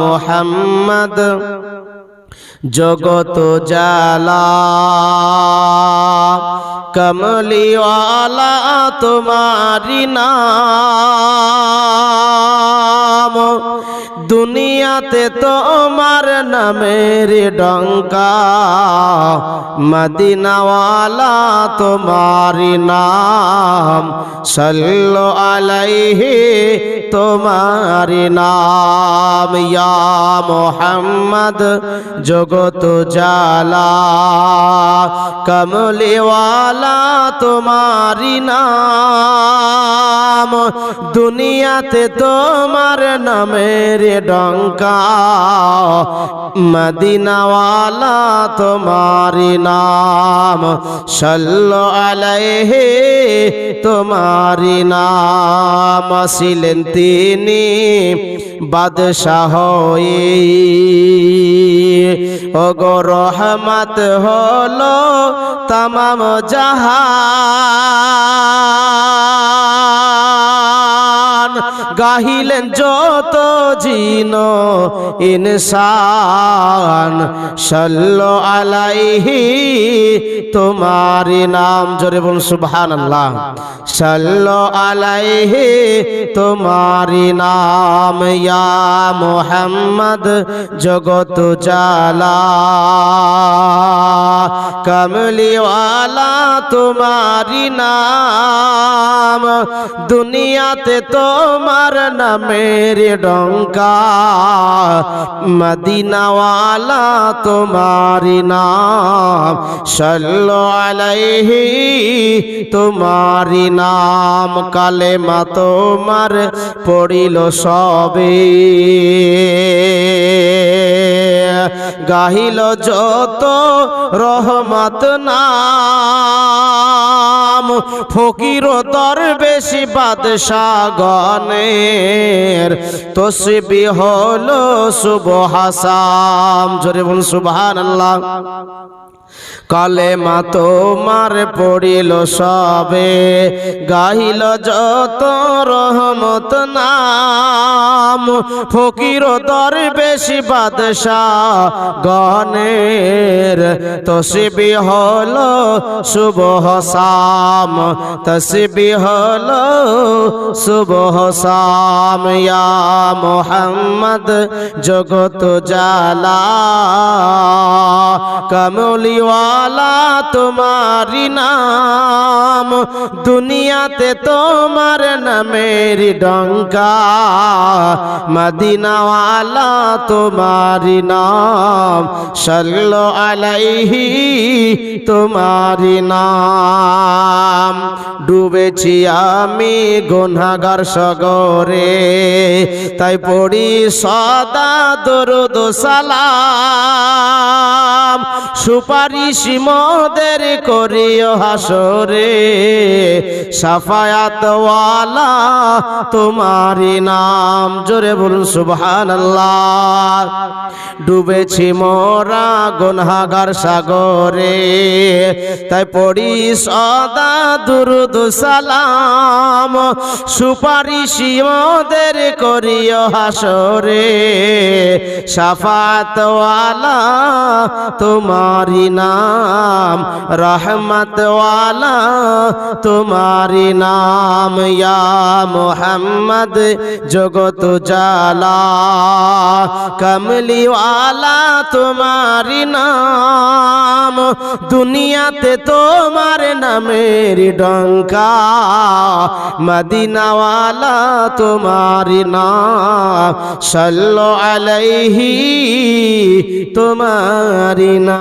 মোহাম্মদ জগত জালা কমলিওয়ালা তোমারি নাম দুনিয়াতে তোমার নামের ডঙ্কা, মদিনাওয়ালা তোমারি নাম। সল্লো আলাইহি তোমারি নাম। ইয়া মোহাম্মদ জগত জালা। কমলিওয়ালা তোমারি নাম। দুনিয়াতে তোমার নামের ডঙ্কা। মদিনাওয়ালা তোমারি নাম। সল্লো আলাইহি তোমারি নাম। ছিলেন তিনি বাদশাহ ওগো রহমত হলো তামাম জাহান। গাহিলেন যত জিন ইনসান সল্লো আলাইহি তোমারি নাম জোরে বলুন সুবহানাল্লাহ। সল্লো আলাইহি তোমারি নাম ইয়া মোহাম্মদ জগত জালা কমলিওয়ালা তোমারি নাম দুনিয়াতে তোমার নামের ডঙ্কা। মদিনাওয়ালা তোমার নাম সল্লো আলাইহি নাম নাম। কালেমা তোমার পড়িল সবে। গাহিল যত রহমত নাম। ফকির দরবেশি বাদশাহ গণের তসবি হলো শুভ হাসাম। জোরে বলুন সুবহান আল্লাহ কালেমা তোমার পড়িল সবে, গাহিল যত রহমত নাম। ফকির দরবেশি বাদশাহ গণের, তসবি হল শুভ হসাম তসবি হল শুভ ইয়া মোহাম্মদ জগত জালা কমলিওয়ালা তোমারি নাম, দুনিয়াতে তোমার নামের ডঙ্কা। মদিনাওয়ালা তোমারি নাম, সল্লো আলাইহি তোমারি নাম। ডুবেছি আমি গুনাগার সগরে, তাই পড়ি সদা দরুদ সালাম। সুপারিশ মদের করিও হাসরে, সাফায়াতওয়ালা তোমারি নাম। জোরে বলুন, সুবহানাল্লাহ। ডুবেছি মোরা গুনহাগার সাগরে, তাই পড়ি সদা দুরুদ সালাম। সুপারিশ মদের করিও হাসরে সাফাতওয়ালা তোমারি নাম, রহমতওয়ালা তোমারি নাম, ইয়া মোহাম্মদ জগত জালা কমলিওয়ালা তোমারি নাম, দুনিয়াতে তোমার নামের ডঙ্কা। মদিনাওয়ালা তোমারি নাম, সল্লো আলাইহি তোমারি নাম।